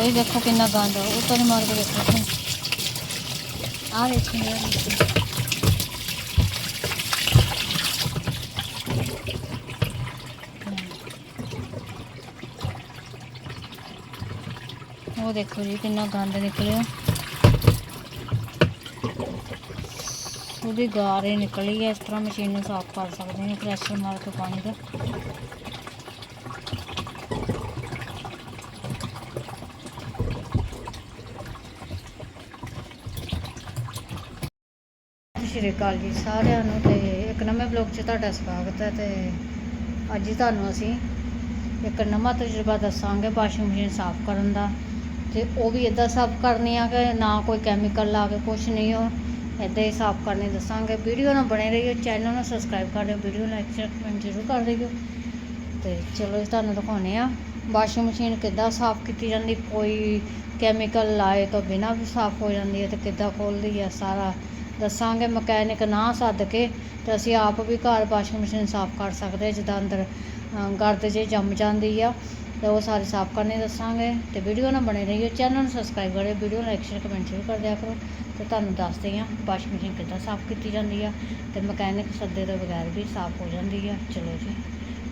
ਉਹ ਵੀ ਦੇਖੋ ਕਿੰਨਾ ਗੰਦ ਆ, ਉੱਤੋਂ ਦੀ ਮਾਰ ਕੇ ਦੇਖੋ ਤੁਸੀਂ ਆਹ ਦੇਖੋ ਯਾਰ ਉਹ ਦੇਖੋ ਜੀ, ਕਿੰਨਾ ਗੰਦ ਨਿਕਲਿਆ। ਉਹਦੀ ਗਾਰ ਹੀ ਨਿਕਲੀ ਹੈ, ਇਸ ਤਰ੍ਹਾਂ ਮਸ਼ੀਨ ਨੂੰ ਸਾਫ਼ ਕਰ ਸਕਦੇ ਨੇ ਪ੍ਰੈਸ਼ਰ ਮਾਰ ਕੇ ਪਾਣੀ ਦਾ। ਸ਼੍ਰੀ ਅਕਾਲ ਜੀ ਸਾਰਿਆਂ ਨੂੰ ਤੇ ਇੱਕ ਨਵੇਂ ਬਲੌਗ 'ਚ ਤੁਹਾਡਾ ਸਵਾਗਤ ਹੈ ਤੇ ਅੱਜ ਹੀ ਤੁਹਾਨੂੰ ਅਸੀਂ ਇੱਕ ਨਵਾਂ ਤਜਰਬਾ ਦੱਸਾਂਗੇ ਵਾਸ਼ਿੰਗ ਮਸ਼ੀਨ ਸਾਫ਼ ਕਰਨ ਦਾ ਤੇ ਉਹ ਵੀ ਇਦਾਂ ਸਾਫ਼ ਕਰਨੀ ਆ ਕਿ ਨਾ ਕੋਈ ਕੈਮੀਕਲ ਲਾ ਕੇ ਕੁਝ ਨਹੀਂ, ਉਹ ਇਦਾਂ ਹੀ ਸਾਫ਼ ਕਰਨੀ ਦੱਸਾਂਗੇ। ਵੀਡੀਓ ਨਾਲ ਬਣੇ ਰਹੀਓ ਚੈਨਲ ਨੂੰ ਸਬਸਕ੍ਰਾਈਬ ਕਰ ਦਿਓ, ਵੀਡੀਓ ਲਾਈਕ ਸ਼ੇਅਰ ਕਮੈਂਟ ਜ਼ਰੂਰ ਕਰ ਦਿਓ। ਤੇ ਚਲੋ ਜੀ, ਤੁਹਾਨੂੰ ਦਿਖਾਉਂਦੇ ਆ ਵਾਸ਼ਿੰਗ ਮਸ਼ੀਨ ਕਿੱਦਾਂ ਸਾਫ਼ ਕੀਤੀ ਜਾਂਦੀ, ਕੋਈ ਕੈਮੀਕਲ ਲਾਏ ਤੋਂ ਬਿਨਾਂ ਵੀ ਸਾਫ਼ ਹੋ ਜਾਂਦੀ ਹੈ ਤੇ ਕਿੱਦਾਂ ਖੋਲਦੀ ਹੈ ਸਾਰਾ ਦੱਸਾਂਗੇ ਮਕੈਨਿਕ ਨਾ ਸੱਦ ਕੇ ਤੇ ਅਸੀਂ ਆਪ ਵੀ ਘਰ ਵਾਸ਼ਿੰਗ ਮਸ਼ੀਨ ਸਾਫ਼ ਕਰ ਸਕਦੇ ਜਿੱਦਾਂ ਅੰਦਰ ਗਰਦ ਜੇ ਜੰਮ ਜਾਂਦੀ ਆ ਤੇ ਉਹ ਸਾਰੇ ਸਾਫ਼ ਕਰਨੇ ਦੱਸਾਂਗੇ। ਤੇ ਵੀਡੀਓ ਨਾਲ ਬਣੇ ਰਹੀਓ ਚੈਨਲ ਨੂੰ ਸਬਸਕ੍ਰਾਈਬ ਕਰਿਓ ਵੀਡੀਓ ਲਾਈਕ ਸ਼ੇਅਰ ਕਮੈਂਟ ਜ਼ਰੂਰ ਕਰ ਦਿਆ ਕਰੋ। ਤੇ ਤੁਹਾਨੂੰ ਦੱਸਦੇ ਹਾਂ ਵਾਸ਼ਿੰਗ ਮਸ਼ੀਨ ਕਿੱਦਾਂ ਸਾਫ਼ ਕੀਤੀ ਜਾਂਦੀ ਆ ਤੇ ਮਕੈਨਿਕ ਸੱਦੇ ਤੋਂ ਬਗੈਰ ਵੀ ਸਾਫ਼ ਹੋ ਜਾਂਦੀ ਆ। ਚਲੋ ਜੀ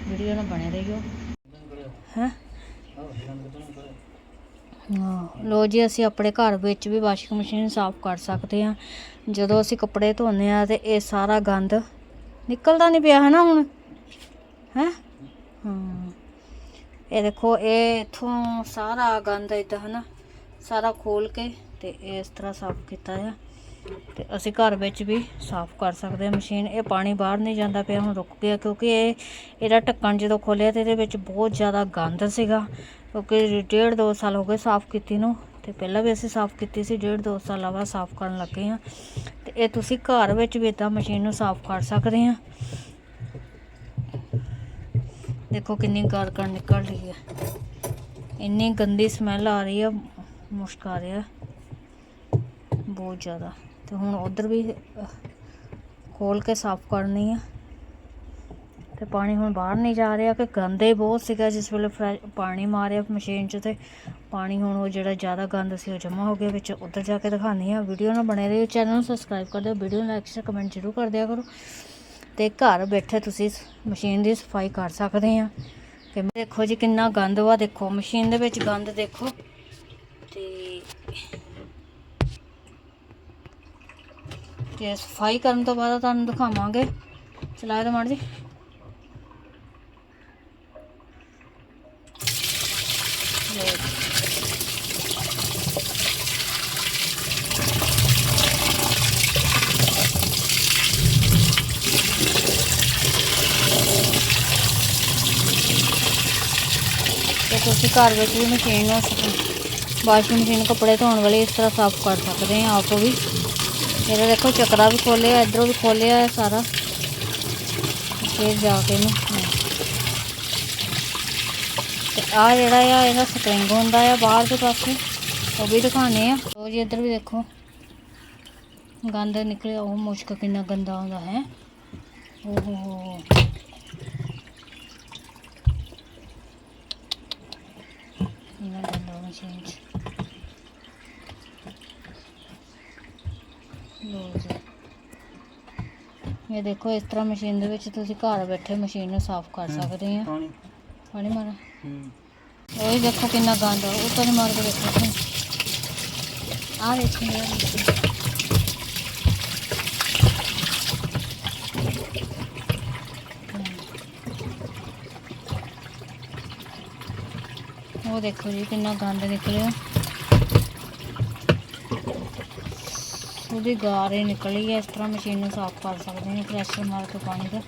ਵੀਡੀਓ ਨਾਲ ਬਣੇ ਰਹੀਓ। ਹੈ? ਹਾਂ ਲੋ ਜੀ, ਅਸੀਂ ਆਪਣੇ ਘਰ ਵਿੱਚ ਵੀ ਵਾਸ਼ਿੰਗ ਮਸ਼ੀਨ ਸਾਫ਼ ਕਰ ਸਕਦੇ ਹਾਂ। ਜਦੋਂ ਅਸੀਂ ਕੱਪੜੇ ਧੋਨੇ ਆ ਤੇ ਇਹ ਸਾਰਾ ਗੰਦ ਨਿਕਲਦਾ ਨਹੀਂ ਪਿਆ ਹੈ ਨਾ ਹੁਣ? ਹੈ? ਹਾਂ। ਇਹ ਦੇਖੋ, ਇਹ ਇਥੋਂ ਸਾਰਾ ਗੰਦ ਇਦਾਂ ਹੈ ਨਾ ਸਾਰਾ ਖੋਲ ਕੇ ਤੇ ਇਸ ਤਰ੍ਹਾਂ ਸਾਫ਼ ਕੀਤਾ ਆ। ਤੇ ਅਸੀਂ ਘਰ ਵਿੱਚ ਵੀ ਸਾਫ਼ ਕਰ ਸਕਦੇ ਹਾਂ ਮਸ਼ੀਨ। ਇਹ ਪਾਣੀ ਬਾਹਰ ਨਹੀਂ ਜਾਂਦਾ ਪਿਆ, ਹੁਣ ਰੁਕ ਗਿਆ, ਕਿਉਂਕਿ ਇਹ, ਇਹਦਾ ਢੱਕਣ ਜਦੋਂ ਖੋਲਿਆ ਤੇ ਇਹਦੇ ਵਿੱਚ ਬਹੁਤ ਜ਼ਿਆਦਾ ਗੰਦ ਸੀਗਾ। ਕਿਉਂਕਿ ਡੇਢ ਦੋ ਸਾਲ ਹੋ ਗਏ ਸਾਫ਼ ਕੀਤੀ ਨੂੰ, ਤੇ ਪਹਿਲਾਂ ਵੀ ਅਸੀਂ ਸਾਫ਼ ਕੀਤੀ ਸੀ, ਡੇਢ ਦੋ ਸਾਲਾਂ ਬਾਅਦ ਸਾਫ਼ ਕਰਨ ਲੱਗੇ ਹਾਂ। ਤੇ ਇਹ ਤੁਸੀਂ ਘਰ ਵਿੱਚ ਵੀ ਇਦਾਂ ਮਸ਼ੀਨ ਨੂੰ ਸਾਫ਼ ਕਰ ਸਕਦੇ ਆ ਦੇਖੋ ਕਿੰਨੀ ਗਾਰਕਣ ਨਿਕਲ ਰਹੀ ਹੈ। ਇੰਨੀ ਗੰਦੀ ਸਮੈਲ ਆ ਰਹੀ ਹੈ, ਮੁਸ਼ਕ ਆ ਰਿਹਾ। ਬਹੁਤ ਜ਼ਿਆਦਾ। ਤੇ ਹੁਣ ਉਧਰ ਵੀ ਖੋਲ ਕੇ ਸਾਫ਼ ਕਰਨੀ ਆ। ਤੇ ਪਾਣੀ ਹੁਣ ਬਾਹਰ ਨਹੀਂ ਜਾ ਰਿਹਾ ਕਿ ਗੰਦ ਹੀ ਬਹੁਤ ਸੀਗਾ ਜਿਸ ਵੇਲੇ ਫਰੈ- ਪਾਣੀ ਮਾਰਿਆ ਮਸ਼ੀਨ 'ਚ ਤੇ ਪਾਣੀ ਹੁਣ ਉਹ ਜਿਹੜਾ ਜ਼ਿਆਦਾ ਗੰਦ ਸੀ ਉਹ ਜਮ੍ਹਾਂ ਹੋ ਗਿਆ, ਵਿੱਚ ਉੱਧਰ ਜਾ ਕੇ ਦਿਖਾਉਂਦੀ ਆ ਵੀਡੀਓ ਨਾਲ ਬਣੇ ਰਹੋ, ਚੈਨਲ ਨੂੰ ਸਬਸਕ੍ਰਾਈਬ ਕਰ ਦਿਓ, ਵੀਡੀਓ ਨੂੰ ਲਾਈਕ ਸ਼ੇਅਰ ਕਮੈਂਟ ਜ਼ਰੂਰ ਕਰ ਦਿਆ ਕਰੋ। ਤੇ ਘਰ ਬੈਠੇ ਤੁਸੀਂ ਮਸ਼ੀਨ ਦੀ ਸਫ਼ਾਈ ਕਰ ਸਕਦੇ ਆ ਕਿ ਦੇਖੋ ਜੀ ਕਿੰਨਾ ਗੰਦ ਵਾ, ਦੇਖੋ ਮਸ਼ੀਨ ਦੇ ਵਿੱਚ ਗੰਦ ਦੇਖੋ। ਤੇ ਤੇ ਸਫ਼ਾਈ ਕਰਨ ਤੋਂ ਬਾਅਦ ਤੁਹਾਨੂੰ ਦਿਖਾਵਾਂਗੇ। ਚਲਾਏ ਤਾਂ ਮਾੜ ਜੀ ਲਓ ਜੀ। ਤੇ ਘਰ ਵਿੱਚ ਵੀ ਮਸ਼ੀਨ ਨੂੰ ਵਾਸ਼ਿੰਗ ਮਸ਼ੀਨ ਕੱਪੜੇ ਧੋਣ ਵਾਲੀ ਇਸ ਤਰ੍ਹਾਂ ਸਾਫ਼ ਕਰ ਸਕਦੇ ਹਾਂ ਆਪ ਵੀ। ਇਹਦਾ ਦੇਖੋ ਚੱਕਰਾ ਵੀ ਖੋਲਿਆ, ਇਧਰੋਂ ਵੀ ਖੋਲਿਆ ਹੈ ਸਾਰਾ। ਫਿਰ ਜਾ ਕੇ ਨੂੰ ਤੇ ਆ ਜਿਹੜਾ ਆ, ਇਹਦਾ ਸਪਰਿੰਗ ਹੁੰਦਾ ਆ ਬਾਹਰ ਦੇ ਪਾਸੇ, ਉਹ ਵੀ ਦਿਖਾਣੇ ਆ। ਉਹ ਜੀ ਇੱਧਰ ਵੀ ਦੇਖੋ, ਗੰਦ ਨਿਕਲਿਆ, ਉਹ ਮੁਸ਼ਕ ਕਿੰਨਾ ਗੰਦਾ ਆਉਂਦਾ ਹੈ। ਓਹ। ਹੋ ਹੋ ਇਹਨਾਂ ਗੰਦਾ ਮਸ਼ੀਨ ਚ ਲੋ ਜੀ ਇਹ ਦੇਖੋ ਇਸ ਤਰ੍ਹਾਂ ਮਸ਼ੀਨ ਦੇ ਵਿੱਚ ਤੁਸੀਂ ਘਰ ਬੈਠੇ ਮਸ਼ੀਨ ਨੂੰ ਸਾਫ਼ ਕਰ ਸਕਦੇ ਆ ਪਾਣੀ ਪਾਣੀ ਮਾਰਾ ਹੂੰ ਉਹ ਵੀ ਦੇਖੋ ਕਿੰਨਾ ਗੰਦ ਆ ਉੱਤੋਂ ਦੀ ਮਾਰ ਕੇ ਦੇਖੋ ਤੁਸੀਂ ਆਹ ਦੇਖੋ ਯਾਰ ਨੀਚੇ। ਉਹ ਦੇਖੋ ਜੀ, ਕਿੰਨਾ ਗੰਦ ਨਿਕਲਿਆ ਉਹਦੀ ਗਾਰ ਹੀ ਨਿਕਲੀ ਹੈ। ਇਸ ਤਰ੍ਹਾਂ ਮਸ਼ੀਨ ਨੂੰ ਸਾਫ਼ ਕਰ ਸਕਦੇ ਨੇ, ਪ੍ਰੈਸ਼ਰ ਮਾਰ ਕੇ ਪਾਣੀ ਦਾ।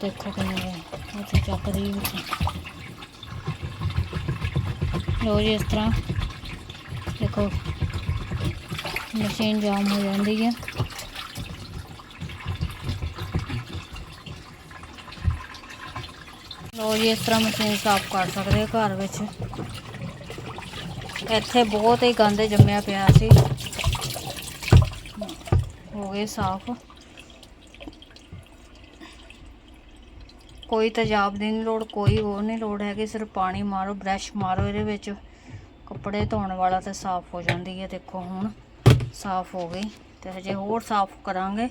ਦੇਖੋ ਕਿੰਨੇ ਉੱਥੇ ਚੱਕ ਰਹੀ ਵਿੱਚ ਰੋਜ਼ ਇਸ ਤਰ੍ਹਾਂ ਦੇਖੋ ਮਸ਼ੀਨ ਜਾਮ ਹੋ ਜਾਂਦੀ ਹੈ ਰੋਜ਼ ਇਸ ਤਰ੍ਹਾਂ ਮਸ਼ੀਨ ਸਾਫ਼ ਕਰ ਸਕਦੇ ਹੋ ਘਰ ਵਿੱਚ। ਇੱਥੇ ਬਹੁਤ ਹੀ ਗੰਦ ਜੰਮਿਆ ਪਿਆ ਸੀ। ਹੋ ਗਏ ਸਾਫ਼। ਕੋਈ ਤੇਜ਼ਾਬ ਦੀ ਨਹੀਂ ਲੋੜ, ਕੋਈ ਉਹ ਨਹੀਂ ਲੋੜ ਹੈਗੀ, ਸਿਰਫ ਪਾਣੀ ਮਾਰੋ, ਬ੍ਰਸ਼ ਮਾਰੋ ਇਹਦੇ ਵਿੱਚ। ਕੱਪੜੇ ਧੋਣ ਵਾਲਾ ਤੇ ਸਾਫ਼ ਹੋ ਜਾਂਦੀ ਹੈ, ਦੇਖੋ ਹੁਣ ਸਾਫ਼ ਹੋ ਗਈ ਤੇ ਹਜੇ ਹੋਰ ਸਾਫ਼ ਕਰਾਂਗੇ।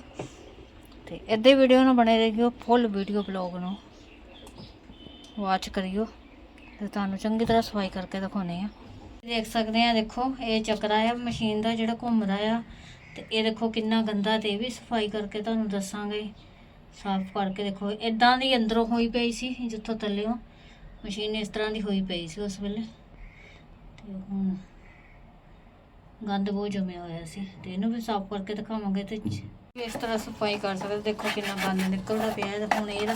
ਤੇ ਇੱਦਾਂ ਵੀਡੀਓ ਨੂੰ ਬਣੇ ਰਹੀਓ ਫੁੱਲ ਵੀਡੀਓ ਬਲੌਗ ਨੂੰ। ਵਾਚ ਕਰਿਓ ਤੇ ਤੁਹਾਨੂੰ ਚੰਗੀ ਤਰ੍ਹਾਂ ਸਫ਼ਾਈ ਕਰਕੇ ਦਿਖਾਉਣੇ ਆ ਦੇਖ ਸਕਦੇ ਆ ਦੇਖੋ ਇਹ ਚੱਕਰਾ ਆ ਮਸ਼ੀਨ ਦਾ ਜਿਹੜਾ ਘੁੰਮਦਾ ਆ ਤੇ ਇਹ ਦੇਖੋ ਕਿੰਨਾ ਗੰਦਾ ਤੇ ਇਹ ਵੀ ਸਫ਼ਾਈ ਕਰਕੇ ਤੁਹਾਨੂੰ ਦੱਸਾਂਗੇ। ਸਾਫ਼ ਕਰਕੇ ਦੇਖੋ ਇਦਾਂ ਦੀ ਅੰਦਰੋਂ ਹੋਈ ਪਈ ਸੀ, ਜਿੱਥੋਂ ਥੱਲਿਓਂ। ਮਸ਼ੀਨ ਇਸ ਤਰ੍ਹਾਂ ਦੀ ਹੋਈ ਪਈ ਸੀ ਉਸ ਵੇਲੇ। ਤੇ ਹੁਣ ਗੰਦ ਬਹੁਤ ਜਮਿਆ ਹੋਇਆ ਸੀ। ਤੇ ਇਹਨੂੰ ਵੀ ਸਾਫ਼ ਕਰਕੇ ਦਿਖਾਵਾਂਗੇ ਤੇ ਇਸ ਤਰ੍ਹਾਂ ਸਫ਼ਾਈ ਕਰ ਸਕਦੇ ਦੇਖੋ ਕਿੰਨਾ ਗੰਦ ਨਿਕਲਦਾ ਪਿਆ ਹੈ ਹੁਣ ਇਹਦਾ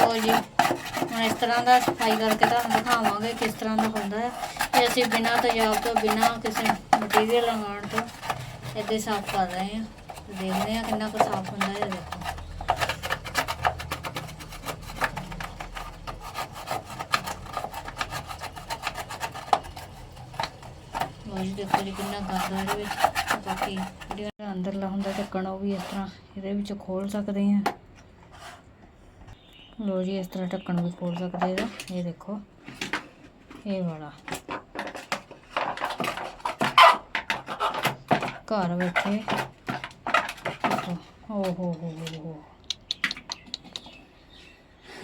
ਲੋ ਜੀ, ਹੁਣ ਇਸ ਤਰ੍ਹਾਂ ਦਾ ਸਫ਼ਾਈ ਕਰਕੇ ਤੁਹਾਨੂੰ ਦਿਖਾਵਾਂਗੇ ਕਿਸ ਤਰ੍ਹਾਂ ਦਾ ਹੁੰਦਾ ਹੈ। ਇਹ ਅਸੀਂ ਬਿਨਾਂ ਤੇਜ਼ਾਬ ਤੋਂ, ਬਿਨਾਂ ਕਿਸੇ ਮਟੀਰੀਅਲ ਲਗਾਉਣ ਤੋਂ ਇੱਦਾਂ ਸਾਫ਼ ਕਰ ਰਹੇ ਹਾਂ। ਦੇਖਦੇ ਹਾਂ ਕਿੰਨਾ ਕੁ ਸਾਫ਼ ਹੁੰਦਾ ਹੈ ਦੇਖੋ। ਲੋ ਜੀ, ਦੇਖੋ ਜੀ ਕਿੰਨਾ ਗੰਦ ਇਹਦੇ ਵਿੱਚ। ਬਾਕੀ ਜਿਹੜਾ ਅੰਦਰਲਾ ਹੁੰਦਾ ਢੱਕਣ, ਉਹ ਵੀ ਇਸ ਤਰ੍ਹਾਂ ਇਹਦੇ ਵਿੱਚ ਖੋਲ ਸਕਦੇ ਹਾਂ। ਲੋ ਜੀ, ਇਸ ਤਰ੍ਹਾਂ ਢੱਕਣ ਵੀ ਖੋਲ ਸਕਦੇ ਇਹਦਾ ਇਹ ਦੇਖੋ, ਇਹ ਵਾਲਾ। ਘਰ ਬੈਠੇ ਓ ਹੋ ਹੋ ਹੋ ਹੋ।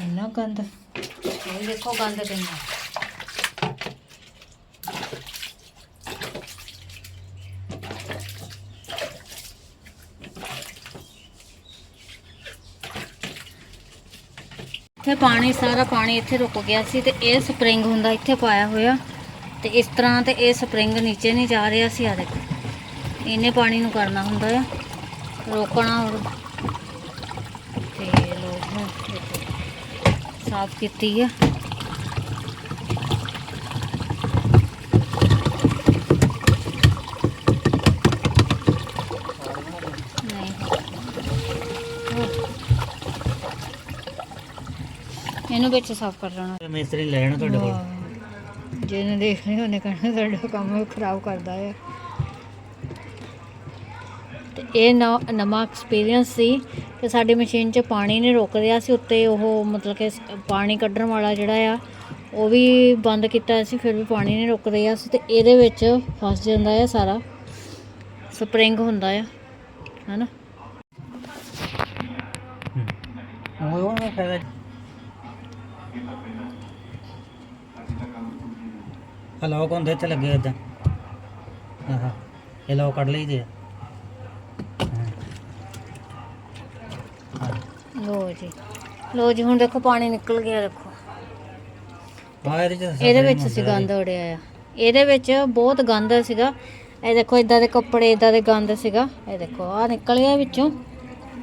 ਇੰਨਾ ਗੰਦ। ਇਹ ਦੇਖੋ ਗੰਦ ਕਿੰਨਾ। ਇੱਥੇ ਪਾਣੀ, ਸਾਰਾ ਪਾਣੀ ਇੱਥੇ ਰੁਕ ਗਿਆ ਸੀ ਤੇ ਇਹ ਸਪਰਿੰਗ ਹੁੰਦਾ ਇੱਥੇ ਪਾਇਆ ਹੋਇਆ। ਤੇ ਇਸ ਤਰ੍ਹਾਂ ਤੇ ਇਹ ਸਪਰਿੰਗ ਨੀਚੇ ਨਹੀਂ ਜਾ ਰਿਹਾ ਸੀ ਆ ਦੇਖੋ। ਇਹਨੇ ਪਾਣੀ ਨੂੰ ਕਰਨਾ ਹੁੰਦਾ ਆ। ਰੋਕਣਾ ਔਰ ਤੇ ਲੋਕ ਹੁਣ ਸਾਫ਼ ਕੀਤੀ ਆ। ਇਹਨੂੰ ਵਿੱਚ ਸਾਫ਼ ਕਰ ਲੈਣਾ। ਮਿਸਤਰੀ ਲੈਣਾ ਤੁਹਾਡੇ ਕੋਲ। ਜਿਹਨੇ ਦੇਖਣੇ ਉਹਨੇ ਕਹਿਣਾ ਤੁਹਾਡਾ ਕੰਮ ਖਰਾਬ ਕਰਦਾ ਹੈ ਤੇ ਇਹ ਨਵਾਂ ਐਕਸਪੀਰੀਅੰਸ ਸੀ ਕਿ ਸਾਡੀ ਮਸ਼ੀਨ 'ਚ ਪਾਣੀ ਨਹੀਂ ਰੁਕ ਰਿਹਾ ਸੀ ਉੱਤੇ ਉਹ ਮਤਲਬ ਕਿ ਪਾਣੀ ਕੱਢਣ ਵਾਲਾ ਜਿਹੜਾ ਆ ਉਹ ਵੀ ਬੰਦ ਕੀਤਾ ਸੀ ਫਿਰ ਵੀ ਪਾਣੀ ਨਹੀਂ ਰੁਕ ਰਿਹਾ ਸੀ ਤੇ ਇਹਦੇ ਵਿੱਚ ਫਸ ਜਾਂਦਾ ਹੈ ਸਾਰਾ ਸਪਰਿੰਗ ਹੁੰਦਾ ਆ ਹਨਾ? ਉਹ ਉਹ ਨਾ ਫਾਇਦਾ ਲੱਗੇ ਇਦਾਂ ਆਹਾ ਇਹ ਲੋਕ ਕੱਢ ਲਈਦੇ ਆ ਲੋ ਜੀ। ਲੋ ਜੀ ਹੁਣ ਦੇਖੋ ਪਾਣੀ ਨਿਕਲ ਗਿਆ ਦੇਖੋ। ਆ ਇਹਦੇ ਚ ਇਹਦੇ ਵਿੱਚ ਸੀ ਗੰਦ ਉੜਿਆ ਆ। ਇਹਦੇ ਵਿੱਚ ਬਹੁਤ ਗੰਦ ਸੀਗਾ। ਇਹ ਦੇਖੋ ਇਦਾਂ ਦੇ ਕੱਪੜੇ ਇਦਾਂ ਦੇ ਗੰਦ ਸੀਗਾ। ਇਹ ਦੇਖੋ ਆ ਨਿਕਲਿਆ ਵਿੱਚੋਂ।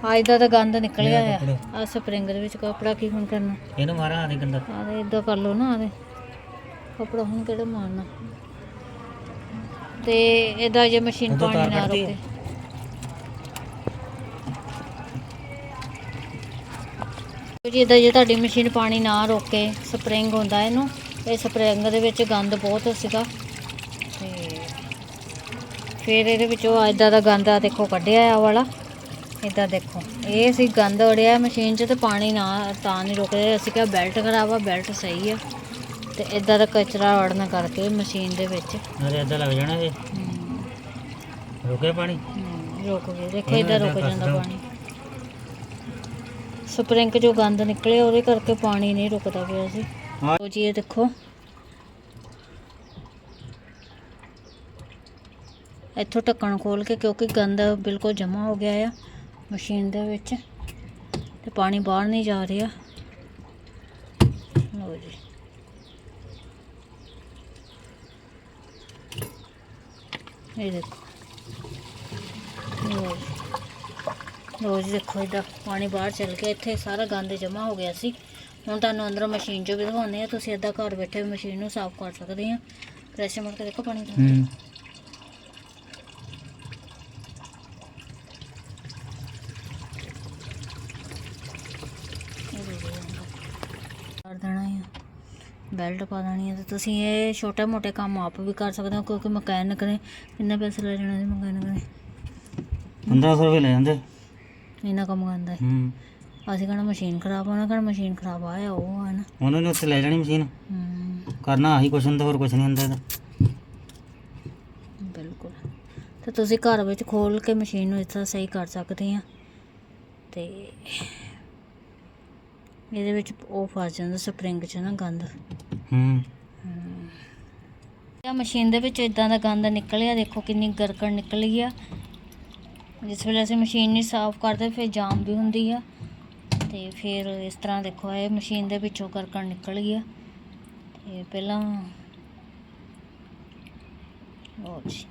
ਆ ਇਦਾਂ ਦਾ ਗੰਦ ਨਿਕਲਿਆ ਆ। ਕੱਪੜੇ। ਆ ਸਪਰਿੰਗ ਦੇ ਵਿੱਚ ਕੱਪੜਾ ਕੀ ਹੁਣ ਕਰਨਾ? ਇਹਨੂੰ ਮਾਰਾਂ ਆਦੇ ਗੰਦਾ ਆ ਦੇ ਇਦਾਂ ਕਰ ਲਓ ਨਾ ਆ ਦੇ ਕੱਪੜਾ ਹੁਣ ਕਿਹੜਾ ਮਾਰਨਾ? ਤੇ ਇਦਾਂ ਜੇ ਮਸ਼ੀਨ ਪਾਣੀ ਤਾਰ ਨਾ ਕੱਢਦੀ ਰੋਕੇ। ਹੈ। ਜੀ ਤੁਹਾਡੀ ਮਸ਼ੀਨ ਪਾਣੀ ਨਾ ਰੋਕੇ ਸਪਰਿੰਗ ਹੁੰਦਾ ਇਹਨੂੰ ਇਹ ਸਪਰਿੰਗ ਦੇ ਵਿੱਚ ਗੰਦ ਬਹੁਤ ਸੀਗਾ। ਤੇ ਫਿਰ ਇਹਦੇ ਵਿੱਚੋਂ ਇਦਾਂ ਦਾ ਗੰਦ ਆ ਦੇਖੋ ਕੱਢਿਆ ਆ ਵਾਲਾ। ਇਦਾਂ ਦੇਖੋ ਇਹ ਸੀ ਗੰਦ ਅੜਿਆ ਮਸ਼ੀਨ 'ਚ ਤੇ ਪਾਣੀ ਨਾ ਤਾਂ ਨਹੀਂ ਰੁਕਦੇ ਅਸੀਂ ਕਿਹਾ ਬੈਲਟ ਖਰਾਬ ਆ ਬੈਲਟ ਸਹੀ ਆ। ਤੇ ਇਦਾਂ ਦਾ ਕਚਰਾ ਵੜਨ ਕਰਕੇ ਮਸ਼ੀਨ ਦੇ ਵਿੱਚ। ਅਰੇ ਇੱਦਾਂ ਲੱਗ ਜਾਣਾ ਇਹ। ਰੁਕੇ ਪਾਣੀ? ਰੁਕ ਗਏ। ਦੇਖੋ ਇਦਾਂ ਰੁਕ ਜਾਂਦਾ। ਪਾਣੀ। ਸਪਰਿੰਗ ਜੋ ਗੰਦ ਨਿਕਲਿਆ ਉਹਦੇ ਕਰਕੇ ਪਾਣੀ ਨਹੀਂ ਰੁਕਦਾ ਪਿਆ ਸੀ। ਹਾਂ। ਲਓ ਜੀ ਇਹ ਦੇਖੋ। ਇੱਥੋਂ ਢੱਕਣ ਖੋਲ ਕੇ ਕਿਉਂਕਿ ਗੰਦ ਬਿਲਕੁਲ ਜਮਾ ਹੋ ਗਿਆ ਆ ਮਸ਼ੀਨ ਦੇ ਵਿੱਚ ਤੇ ਪਾਣੀ ਬਾਹਰ ਨਹੀਂ ਜਾ ਰਿਹਾ। ਲਓ ਜੀ। ਇਹ ਦੇਖੋ। ਲਓ ਜੀ। ਲਓ ਜੀ ਦੇਖੋ ਇਹਦਾ ਪਾਣੀ ਬਾਹਰ ਚਲ ਗਿਆ। ਇੱਥੇ ਸਾਰਾ ਗੰਦ ਜਮਾ ਹੋ ਗਿਆ ਸੀ। ਹੁਣ ਤੁਹਾਨੂੰ ਅੰਦਰੋਂ ਮਸ਼ੀਨ 'ਚੋਂ ਵੀ ਦਿਖਾਉਂਦੇ ਆ ਤੁਸੀਂ ਏਦਾਂ ਘਰ ਬੈਠੇ ਮਸ਼ੀਨ ਨੂੰ ਸਾਫ਼ ਕਰ ਸਕਦੇ ਆ ਪ੍ਰੈਸ਼ਰ ਮਾਰ ਕੇ ਦੇਖੋ ਪਾਣੀ ਦਾ। ਹੂੰ। ਬੈਲਟ ਪਾ ਦੇਣੀ ਹੈ ਤੇ ਤੁਸੀਂ ਇਹ ਛੋਟੇ ਮੋਟੇ ਕੰਮ ਆਪ ਵੀ ਕਰ ਸਕਦੇ ਹੋ ਕਿਉਂਕਿ ਮਕੈਨਿਕ ਨੇ ਕਿੰਨੇ ਪੈਸੇ ਲੈ ਜਾਣੇ ਮਕੈਨਿਕ ਨੇ। 1500 ਰੁਪਏ ਲੈ ਜਾਂਦੇ। ਇੰਨਾ ਕੰਮ ਕਰਦਾ ਹੈ ਹੂੰ। ਅਸੀਂ ਕਹਿੰਦਾ ਮਸ਼ੀਨ ਖਰਾਬ ਹੋਣਾ ਕਹਿੰਦਾ ਮਸ਼ੀਨ ਖਰਾਬ ਆਇਆ ਉਹ ਹੈ ਨਾ। ਉਹਨਾਂ ਨੇ ਉੱਥੇ ਲੈ ਜਾਣੀ ਮਸ਼ੀਨ। ਹਮ, ਕਰਨਾ ਆਹੀ ਕੁਛ ਹੁੰਦਾ ਹੋਰ ਕੁਛ ਨਹੀਂ ਹੁੰਦਾ ਇਹਦਾ। ਬਿਲਕੁਲ। ਤੇ ਤੁਸੀਂ ਘਰ ਵਿੱਚ ਖੋਲ ਕੇ ਮਸ਼ੀਨ ਨੂੰ ਇਸ ਤਰ੍ਹਾਂ ਸਹੀ ਕਰ ਸਕਦੇ ਆ। ਤੇ ਇਹਦੇ ਵਿੱਚ ਉਹ ਫਸ ਜਾਂਦਾ ਸਪਰਿੰਗ 'ਚ ਨਾ ਗੰਦ। ਹੂੰ। ਆ ਮਸ਼ੀਨ ਦੇ ਵਿੱਚ ਇਦਾਂ ਦਾ ਗੰਦ ਨਿਕਲਿਆ ਦੇਖੋ ਕਿੰਨੀ ਗਰਕਣ ਨਿਕਲੀ ਆ। ਜਿਸ ਵੇਲੇ ਅਸੀਂ ਮਸ਼ੀਨ ਨਹੀਂ ਸਾਫ਼ ਕਰਦੇ, ਫਿਰ ਜਾਮ ਵੀ ਹੁੰਦੀ ਆ। ਤੇ ਫਿਰ ਇਸ ਤਰ੍ਹਾਂ ਦੇਖੋ, ਇਹ ਮਸ਼ੀਨ ਦੇ ਵਿੱਚੋਂ ਕਰਕਣ ਨਿਕਲ ਗਿਆ। ਆ ਤੇ ਪਹਿਲਾਂ ਲਓ ਜੀ।